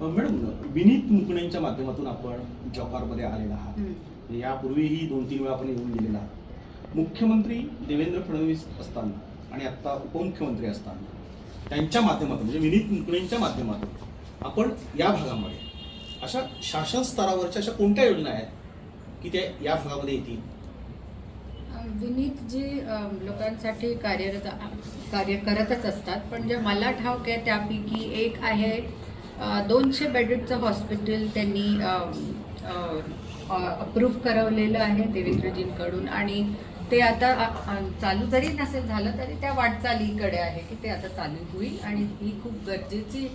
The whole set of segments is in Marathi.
मॅडम विनीत मुकणेंच्या माध्यमातून आपण जव्हारमध्ये आलेला आहात. यापूर्वीही दोन तीन वेळा आपण येऊन गेलेला आहात. मुख्यमंत्री देवेंद्र फडणवीस असताना आणि आत्ता उपमुख्यमंत्री असताना त्यांच्या माध्यमातून म्हणजे विनीत मुकणेंच्या माध्यमातून आपण या भागामध्ये अशा शासन स्तरावरच्या अशा कोणत्या योजना आहेत की त्या या भागामध्ये येतील? विनीत जी लोकांसाठी कार्यरत कार्य करतच असतात पण जे मला ठाऊक आहे त्यापैकी एक आहे दोनशे बेडेडचं हॉस्पिटल त्यांनी अप्रूव्ह करवलेलं आहे देवेंद्रजींकडून. आणि ते आता चालू जरी नसेल झालं तरी त्या वाटचालीकडे आहे की ते आता चालू होईल. आणि ही खूप गरजेची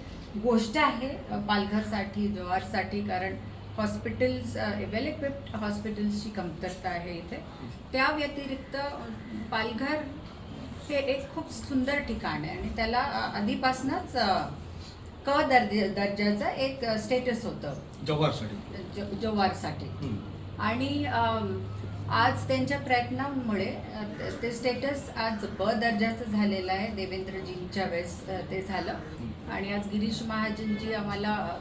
गोष्ट आहे पालघरसाठी जव्हारसाठी कारण हॉस्पिटल्स वेल इक्विप्ड हॉस्पिटल्सची कमतरता आहे इथे. त्या व्यतिरिक्त पालघर हे एक खूप सुंदर ठिकाण आहे. आणि त्याला आधीपासूनच क दर्जे दर्जाचं एक स्टेटस होतं. जव्हारसाठी. आणि आज त्यांच्या प्रयत्नांमुळे ते- स्टेटस आज ब दर्जाचं झालेलं आहे. देवेंद्रजींच्या वेळेस ते झालं. आणि आज गिरीश महाजनजी आम्हाला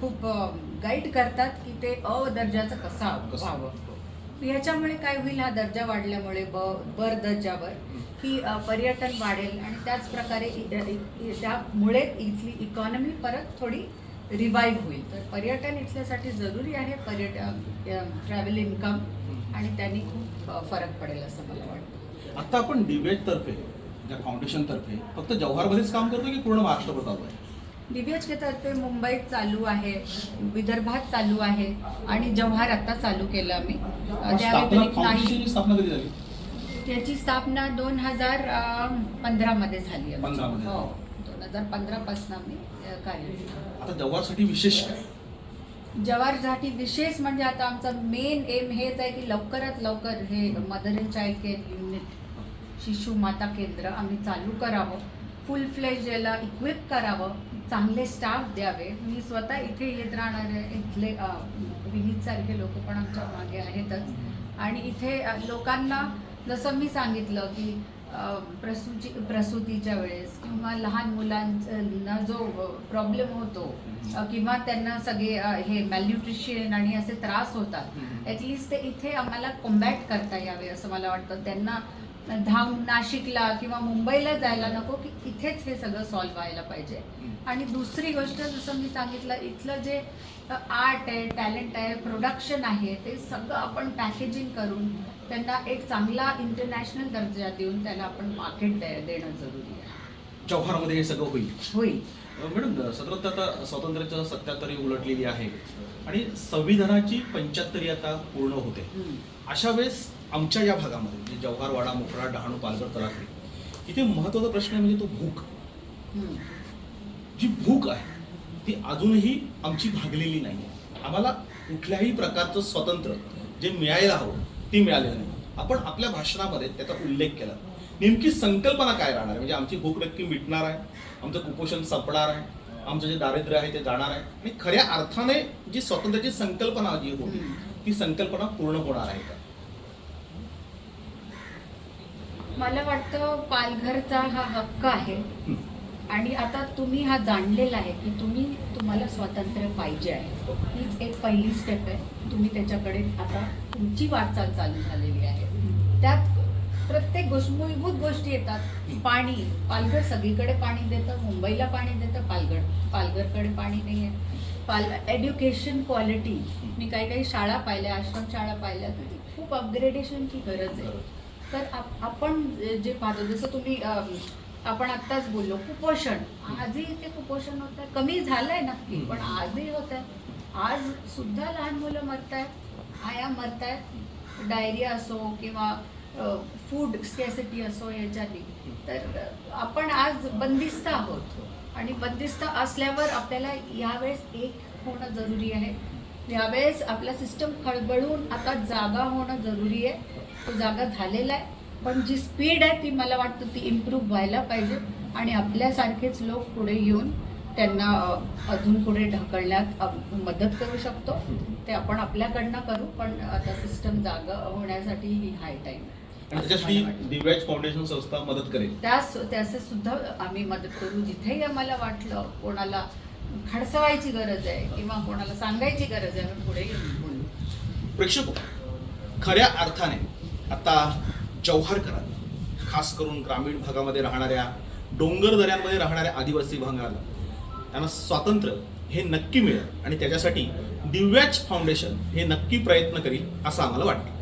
खूप गाईड करतात की ते अ दर्जाचं कसं कसं? व्हावं. याच्यामुळे काय होईल हा दर्जा वाढल्यामुळे ब बर दर्जावर की पर्यटन वाढेल आणि त्याच प्रकारे त्यामुळे इथली इकॉनॉमी परत थोडी रिवाईव्ह होईल. तर पर्यटन इथल्यासाठी जरुरी आहे पर्यटन ट्रॅव्हल इन्कम आणि त्यांनी खूप फरक पडेल असं मला वाटतं. आता आपण डिबेट तर्फे ज्या फाउंडेशन तर्फे फक्त जव्हारमध्येच काम करतो की पूर्ण महाराष्ट्रभर चालू आहे? DBHK तर्फे मुंबईत चालू आहे विदर्भात चालू आहे आणि जव्हार आता चालू केलं आम्ही. स्थापना व्यतिरिक्त नाही. फाउंडेशनची स्थापना कधी झाली? त्याची स्थापना दोन हजार पंधरामध्ये झाली आहे. 15 मध्ये. हो दोन हजार पंधरापासून आम्ही अ, आता जव्हारसाठी विशेष काय? जवारसाठी विशेष म्हणजे आता आमचं मेन एम हेच आहे की लवकरात लवकर हे mother and child care unit शिशु माता केंद्र आम्ही चालू करावं. फुल फ्लेज याला इक्विप करावं चांगले स्टाफ द्यावे. मी स्वतः इथे येत राहणारे इथले विनीत सारखे लोक पण आमच्या मागे आहेतच. आणि इथे लोकांना जसं मी सांगितलं की प्रसूची प्रसूतीच्या वेळेस किंवा लहान मुलांना जो प्रॉब्लेम होतो किंवा त्यांना सगळे हे मॅल्न्यूट्रिशन आणि असे त्रास होतात ॲटलिस्ट ते इथे आम्हाला कॉम्बॅट करता यावे असं मला वाटतं. त्यांना धाव नाशिकला किंवा मुंबईला जायला नको की इथेच हे सगळं सॉल्व्ह व्हायला पाहिजे. आणि दुसरी गोष्ट जसं मी सांगितलं इथलं जे आर्ट आहे टॅलेंट आहे प्रोडक्शन आहे ते सगळं आपण पॅकेजिंग करून त्यांना एक चांगला इंटरनॅशनल दर्जा देऊन त्याला आपण मार्केट देणं जरुरी आहे. जव्हारमध्ये हे सगळं होईल. होईल. मॅडम सतत आता स्वातंत्र्याचं सत्याहत्तरी उलटलेली आहे. आणि संविधानाची पंच्याहत्तरी आता पूर्ण होते. अशा वेळेस आमच्या या भागामध्ये म्हणजे जव्हार वाडा मोकळा डहाणू पालघर तलाठी इथे महत्त्वाचा प्रश्न आहे म्हणजे तो भूक. जी भूक आहे ती अजूनही आमची भागलेली नाही. आहे आम्हाला कुठल्याही प्रकारचं स्वातंत्र्य जे मिळायला हवं ते मिळालेलं नाही. आपण आपल्या भाषणामध्ये त्याचा उल्लेख केला. नेमकी संकल्पना काय राहणार आहे? म्हणजे आमची भूक नक्की मिटणार आहे आमचं कुपोषण संपणार आहे आमचं जे दारिद्र्य आहे ते जाणार आहे. आणि खऱ्या अर्थाने जी स्वातंत्र्याची संकल्पना जी होती. ती संकल्पना पूर्ण होणार आहे का? मला वाटतं पालघरचा हा हक्क आहे. आणि आता तुम्ही हा जाणलेला आहे की तुम्ही तुम्हाला स्वातंत्र्य पाहिजे आहे. हीच एक पहिली स्टेप आहे. तुम्ही त्याच्याकडे आता तुमची वाटचाल चालू झालेली आहे. त्यात प्रत्येक गोष्ट मूलभूत गोष्टी येतात. पाणी पालघर सगळीकडे पाणी देतं. मुंबईला पाणी देतं. पालघर पालघरकडे पाणी नाही आहे पाल एड्युकेशन क्वालिटी मी काही काही शाळा पाहिल्या आश्रमशाळा पाहिल्या. तर ती खूप अपग्रेडेशनची गरज आहे. तर आप- आपण जे पाहतो जसं तुम्ही आपण आत्ताच बोललो कुपोषण. आजही ते कुपोषण होत आहे कमी झालंय नक्की. पण आजही होत आहे आज सुद्धा लहान मुलं मरत आहेत आया मरत आहेत डायरिया असो किंवा फूड स्कॅसिटी असो याच्यानी तर आपण आज बंदिस्त आहोत. आणि बंदिस्त असल्यावर आपल्याला यावेळेस एक होणं जरुरी आहे. यावेळेस आपला सिस्टम खळबळून आता जागा होणं जरुरी आहे. तो जागा झालेला आहे. पण जी स्पीड आहे ती मला वाटतं ती इम्प्रूव्ह व्हायला पाहिजे. आणि आपल्यासारखेच लोक पुढे येऊन त्यांना अजून पुढे ढकलण्यात मदत करू शकतो. ते आपण आपल्याकडनं करू पण आता सिस्टम जागा होण्यासाठी ही हाय टाईम फाउंडेशन संस्था मदत करेल. त्यास त्याचे सुद्धा आम्ही मदत करू. जिथेही आम्हाला वाटलं कोणाला खडसवायची गरज आहे किंवा कोणाला सांगायची गरज आहे आपण पुढे प्रेक्षक खऱ्या अर्थाने आता जौहरकरांना खास करून ग्रामीण भागामध्ये राहणाऱ्या डोंगर दऱ्यांमध्ये राहणाऱ्या आदिवासी भागाला त्यांना स्वातंत्र्य हे नक्की मिळेल आणि त्याच्यासाठी दिव्याच फाउंडेशन हे नक्की प्रयत्न करील असं आम्हाला वाटतं.